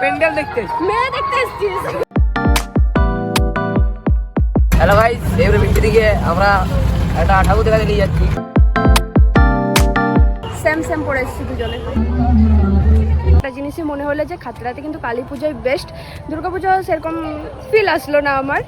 প্যান্ডেল দেখতে মেয়ে দেখতে এসেছিস? হ্যালো ভাই এবারে মিষ্টি দিকে আমরা একটা ঠাকুর দেখাতে নিয়ে যাচ্ছি। সেম সেম পরে এসেছি দুজনে। একটা জিনিসই মনে হলো যে খাতড়াতে কিন্তু কালী পুজোয় বেস্ট দুর্গাপুজো সেরকম ফিল আসলো না আমার।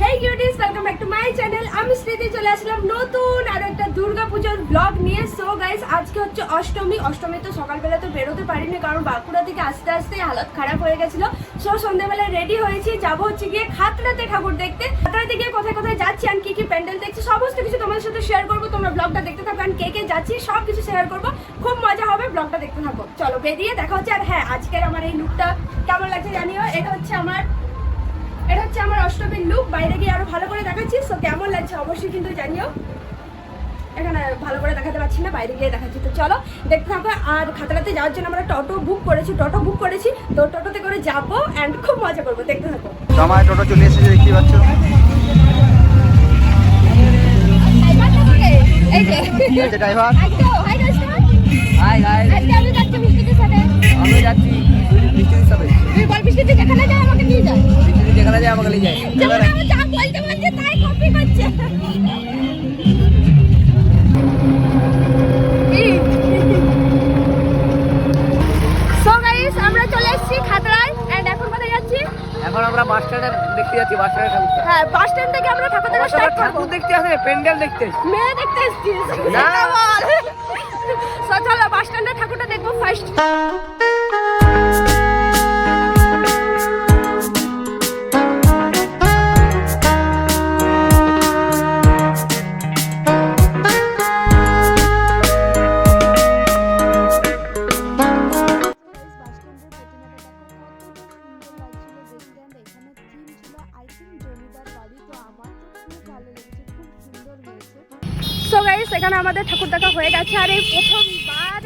Hey cuties welcome back my channel আমি স্মৃতি চলে আসলাম নতুন আর একটা দুর্গাপুজোর ব্লগ নিয়ে। সো গাইস আজকে হচ্ছে অষ্টমী। অষ্টমী তো সকালবেলা তো বেরোতে পারিনি, কারণ বাঁকুড়া থেকে আস্তে আস্তে হালত খারাপ হয়ে গেছিল। সো সন্ধ্যাবেলা রেডি হয়েছি। যাব হচ্ছে গিয়ে খাতড়াতে ঠাকুর দেখতে। খাতড়াতে গিয়ে কোথায় কোথায় যাচ্ছি আর কি কি প্যান্ডেল দেখছি, সমস্ত কিছু তোমাদের সাথে শেয়ার করব। তোমরা ব্লগটা দেখতে থাকো আর কে কে যাচ্ছি সব কিছু শেয়ার করব। খুব মজা হবে ব্লগটা দেখতে থাকো। চলো বেরিয়ে দেখা হচ্ছে। আর হ্যাঁ আজকের আমার এই লুকটা কেমন লাগছে জানিও? এটা হচ্ছে আমার এটা হচ্ছে আমার অষ্টমীর লুক বাইরে গিয়ে আরও ভালো করে দেখাচ্ছি। সো কেমন লাগছে অবশ্যই কিন্তু জানিও। এখানে ভালো করে দেখাতে পারছি না বাইরে গিয়ে দেখাচ্ছি। তো চলো দেখতে থাকো। আর খাতড়াতে যাওয়ার জন্য আমরা টোটো বুক করেছি। টোটো বুক করেছি। তো টোটোতে করে যাব অ্যান্ড খুব মজা করব। দেখতে থাকো। জামায় টোটো চলে এসেছে দেখতে পাচ্ছ। এই যে ড্রাইভার হাই গাইস আজকে আমি যাচ্ছি মিষ্টিদের সাথে। গাইস আমরা চলে এসেছি খাতড়ায় এন্ড এখন কোথায় যাচ্ছি? এখন আমরা বাস স্ট্যান্ডে দেখতে যাচ্ছি বাস স্ট্যান্ডে ঠাকুর হ্যাঁ বাস স্ট্যান্ড থেকে আমরা ঠাকুর দেখা স্টার্ট করব। ঠাকুর দেখতে আসে প্যান্ডেল দেখতে। মেয়ে দেখতে এসেছি। না। সো চলো বাস স্ট্যান্ডে ঠাকুরটা দেখব ফার্স্ট হয়ে গেছে। আর এই প্রথমবার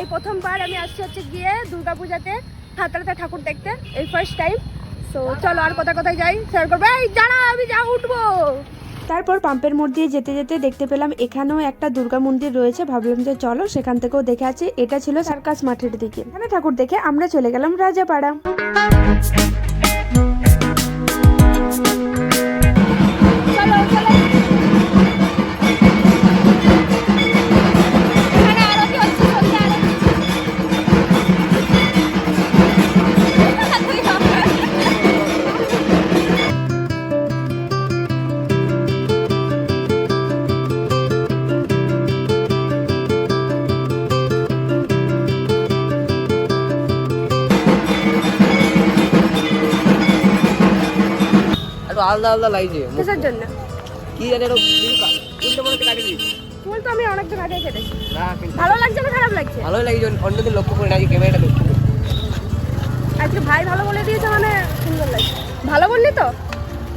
এই প্রথমবার আমি আসছি হচ্ছে গিয়ে দুর্গাপূজাতে খাতড়াতে ঠাকুর দেখতে, এই ফার্স্ট টাইম সো চলো আর কোথায় কোথায় যাই শেয়ার করব। এই জানা আমি যা উঠবো। তারপর পাম্পের মোড় দিয়ে যেতে যেতে দেখতে পেলাম, এখানেও একটা দুর্গা মন্দির রয়েছে। ভাবলাম যে চলো, সেখান থেকেও দেখে আছি এটা ছিল সার্কাস মাঠের দিকে। এখানে ঠাকুর দেখে আমরা চলে গেলাম রাজাপাড়া। আলাদা আলাদা লাগছে কিসের জন্য? কি জানি একটু উল্টো মনে হচ্ছে কাটি দিয়েছি ফুল তো আমি অনেকদিন আগে কেটেছি। না ভালো লাগছে না খারাপ লাগছে? ভালোই লাগছে অন্যদিন লক্ষ্য করে নাকি ক্যামেরাটা লক্ষ্য করে আজকে ভাই ভালো বলে দিয়েছে মানে সুন্দর লাগছে। ভালো বললি তো?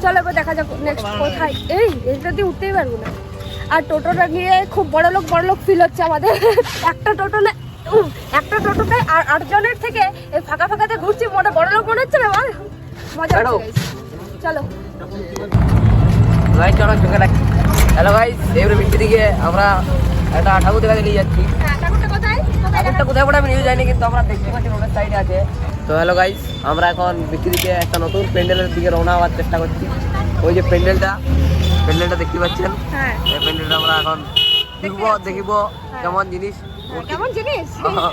চলো এবার দেখা যাক নেক্সট কোথায়। এই এটা দিয়ে উঠতেই পারব না। আর টোটোটা গিয়ে খুব বড় লোক বড় লোক ফিল হচ্ছে আমাদের। একটা টোটো না একটা টোটোতে আর আটজনের থেকে এই ফাঁকা ফাঁকাতে ঘুরছি মনে বড় লোক মনে হচ্ছে না বল মজা হচ্ছে। চলো। গাইস চলো চোখে রাখি হ্যালো গাইস এবারে মিষ্টি দিকে আমরা একটা ঠাকুর দেখাতে নিয়ে যাচ্ছি। হ্যাঁ ঠাকুরটা কোথায়? পড়ে আমি নিয়ে যাইনি কিন্তু আমরা দেখতে পাচ্ছি রোডের সাইডে আছে। তো হ্যালো গাইস আমরা এখন মিষ্টি দিকে একটা নতুন প্যান্ডেলের দিকে রওনা হওয়ার চেষ্টা করছি। ওই যে প্যান্ডেলটা প্যান্ডেলটা দেখতে পাচ্ছেন? হ্যাঁ। প্যান্ডেলটা আমরা এখন দেখব দেখিব কেমন জিনিস। হ্যাঁ, কেমন জিনিস?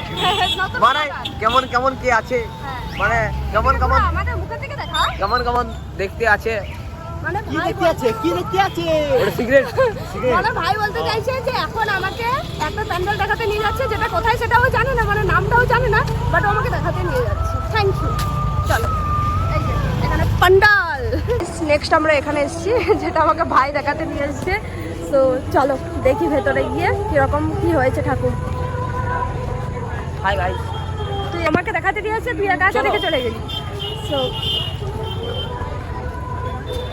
মানে কেমন কেমন কি আছে? হ্যাঁ। মানে কেমন কেমন? আমাদের মুখের থেকে দেখা। কেমন কেমন দেখতে আছে? মানে কি দেখতে আছে? সিগারেট। মানে ভাই বলতে চাইছে যে এখন আমাকে একটা প্যান্ডেল দেখাতে নিয়ে যাচ্ছে। যেটা কোথায় সেটাও জানে না মানে নামটাও জানে না বাট আমাকে দেখাতে নিয়ে যাচ্ছে। থ্যাংক ইউ চলো। এখানে পান্ডাল নেক্সট আমরা এখানে এসেছি যেটা আমাকে ভাই দেখাতে নিয়ে এসছে। তো চলো দেখি ভেতরে গিয়ে কীরকম কি হয়েছে ঠাকুর। হাই ভাই তুই আমাকে দেখাতে আসছে তুই একা একা দেখে চলে গেলি। সো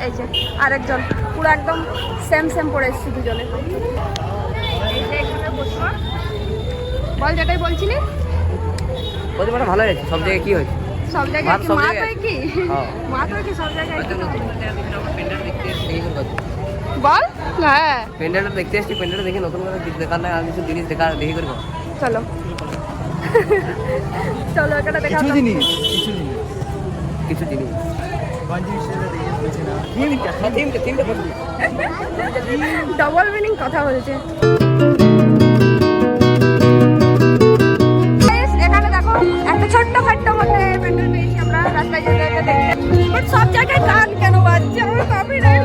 এই যে আরেকজন। পুরো একদম সেম সেম পরে এসেছি দুজনে। এই যে এখানে বসবো। বল যেটাই বলছিলি। বলতে ভালো হয়েছে। সব জায়গায় কি হয়েছে? সব জায়গায় মার কি সব মা জায়গায়? তো কি? হ্যাঁ। মা তো কি সব জায়গায়? বল। হ্যাঁ। প্যান্ডেলটা দেখতে এসেছি প্যান্ডেলটা দেখি নতুন করে কিছু দেখার নাই আর কিছু জিনিস দেখা দেখি করে চলো। চলো এখানে দেখা কিছু জিনিস কিছু জিনিস। কিছু জিনিস। ডবল মিনিং কথা বলছে। এখানে দেখো একটা ছোট্ট খাট্ট মধ্যে প্যান্ডেল পেয়েছি আমরা রাস্তায় যেতে যেতে সব জায়গায় গান কেন বাজছে? আমার কপিরাইট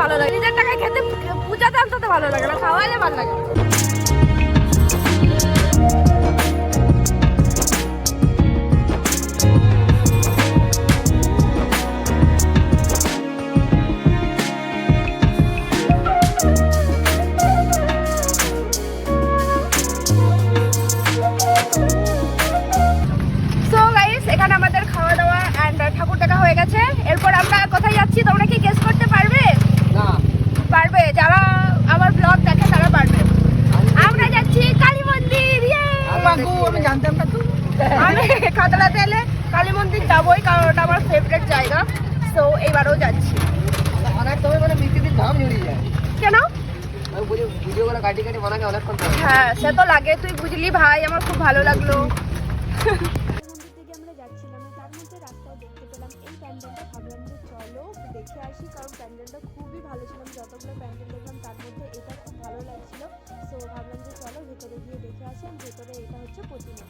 ভালো লাগে। নিজের টাকায় খেতে পূজাতে অন্তত ভালো লাগে না খাওয়াইলে ভালো লাগে। সময় মানে বিক্রির জড়িয়ে যায়। কেন? হ্যাঁ সে তো লাগে তুই বুঝলি ভাই আমার খুব ভালো লাগল। মন্দির থেকে আমরা যাচ্ছিলাম তার মধ্যে রাস্তায় দেখতে পেলাম প্যান্ডেলটা চলো দেখে আসি কারণ প্যান্ডেলটা খুবই ভালো ছিল আমি যতগুলো প্যান্ডেল দেখলাম তার মধ্যে এটা খুব ভালো লাগছিল সো ভাবলাম যে চলো ভেতরে গিয়ে দেখে আসি আর ভেতরে এটা হচ্ছে প্রতিমা।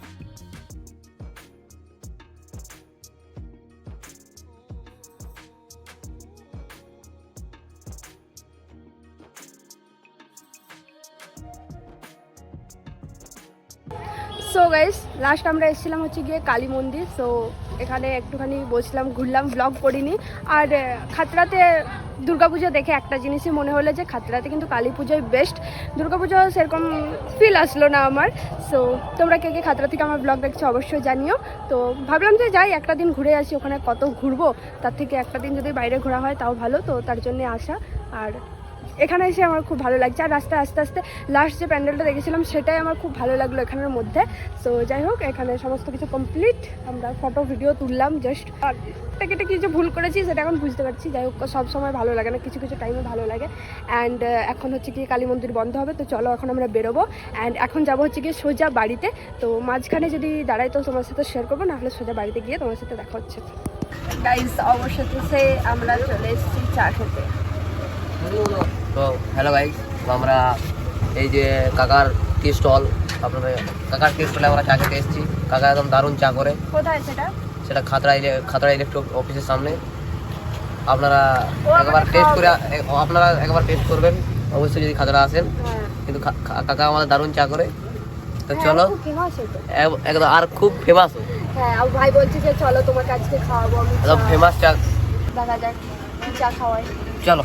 সো গাইস লাস্ট আমরা এসেছিলাম হচ্ছে গিয়ে কালী মন্দির। সো এখানে একটুখানি বসলাম, ঘুরলাম ব্লগ করিনি। আর খাতড়াতে দুর্গাপুজো দেখে একটা জিনিসই মনে হলো যে খাতড়াতে কিন্তু কালী পুজোই বেস্ট দুর্গাপুজো সেরকম ফিল আসলো না আমার। সো তোমরা কে কে খাতড়া থেকে আমার ব্লগ দেখছ অবশ্যই জানিও। তো, ভাবলাম যে যাই, একটা দিন ঘুরে আসি, ওখানে কত ঘুরবো। তার থেকে একটা দিন যদি বাইরে ঘোরা হয়, তাও ভালো। তো, তার জন্যে আসা। আর এখানে এসে আমার খুব ভালো লাগছে। আর রাস্তায় আস্তে আস্তে লাস্ট যে প্যান্ডেলটা দেখেছিলাম, সেটাই আমার খুব ভালো লাগল এখানের মধ্যে। সো যাই হোক, এখানে সমস্ত কিছু কমপ্লিট আমরা ফটো ভিডিও তুললাম জাস্ট আর টিকিটে কিছু ভুল করেছি, সেটা এখন বুঝতে পারছি। যাই হোক, সব সময় ভালো লাগে না, কিছু কিছু টাইমে ভালো লাগে। অ্যান্ড এখন হচ্ছে কি কালী মন্দির বন্ধ হবে, তো চলো এখন আমরা বেরোবো। অ্যান্ড এখন যাব হচ্ছে গিয়ে সোজা বাড়িতে। তো মাঝখানে যদি দাঁড়াই, তো তোমার সাথে শেয়ার করব না হলে সোজা বাড়িতে গিয়ে তোমার সাথে দেখা হচ্ছে। গাইস অবশেষে আমরা চলে এসেছি চা খেতে তো হ্যালো ভাই আমরা এই যে কাকার টি স্টল আপনাদের কাকার টি স্টলে আমরা চা খেতে এসেছি। কাকা একদম দারুণ চা করে। কোথায় সেটা? সেটা খাতড়া খাতড়া ইলেকট্রিক অফিসের সামনে। আপনারা একবার টেস্ট করে আপনারা একবার টেস্ট করবেন। অবশ্যই যদি খাতড়া আসেন। হ্যাঁ। কিন্তু কাকা আমাদের দারুণ চা করে। তো হ্যাঁ, চলো। একদম আর খুব ফেমাস হ্যাঁ ভাই বলছে যে চলো আজকে খাওয়াবো একদম ফেমাস চা। দেখা যাক চা খাওয়াই চলো।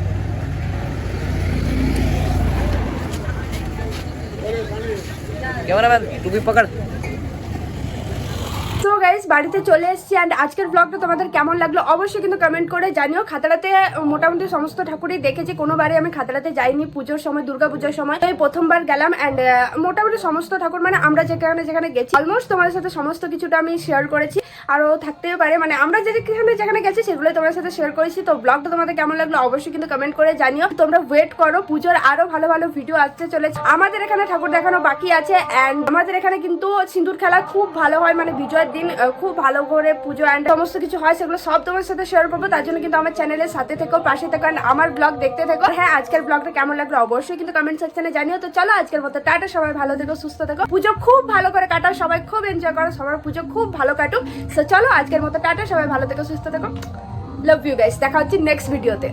ক্যামেরাম্যান টুপি পকড় তো গাইজ বাড়িতে চলে এসেছি অ্যান্ড আজকের ব্লগটা তোমাদের কেমন লাগল অবশ্যই কিন্তু কমেন্ট করে জানিও। খাতড়াতে মোটামুটি সমস্ত ঠাকুরই দেখেছি কোনোবারে আমি খাতড়াতে যাইনি, পুজোর সময় দুর্গা পুজোর সময়। তো প্রথমবার গেলাম অ্যান্ড মোটামুটি সমস্ত ঠাকুর মানে আমরা যেখানে যেখানে গেছি অলমোস্ট তোমাদের সাথে সমস্ত কিছুটা আমি শেয়ার করেছি। আরও থাকতেও পারে। মানে আমরা যেখানে যেখানে গেছি সেগুলোই তোমাদের সাথে শেয়ার করেছি। তো ব্লগটা তোমাদের কেমন লাগল অবশ্যই কিন্তু কমেন্ট করে জানিও। তোমরা ওয়েট করো, পুজোর আরও ভালো ভালো ভিডিও আসতে চলেছে। আমাদের এখানে ঠাকুর দেখানো বাকি আছে অ্যান্ড আমাদের এখানে কিন্তু সিঁদুর খেলা খুব ভালো হয়। মানে বিজয়ের দিন খুব ভালো করে পুজো অ্যান্ড সমস্ত কিছু হয়, সেগুলো সব তোমার সাথে শেয়ার করব। তার জন্য কিন্তু আমার চ্যানেলের সাথে থেকো, পাশে থেকো আমার ব্লগ দেখতে থেকো। হ্যাঁ আজকের ব্লগটা কেমন লাগল অবশ্যই কিন্তু কমেন্ট সেকশনে জানিও। তো চলো আজকের মতো টাটা, সবাই ভালো থেকো, সুস্থ থেকো। পুজো খুব ভালো করে কাটাও, সবাই খুব এনজয় করো, সবার পুজো খুব ভালো কাটুক। তো চলো আজকের মতো টাটা, সবাই ভালো থেকো, সুস্থ থেকো। লাভ ইউ গাইস দেখা হচ্ছে নেক্সট ভিডিওতে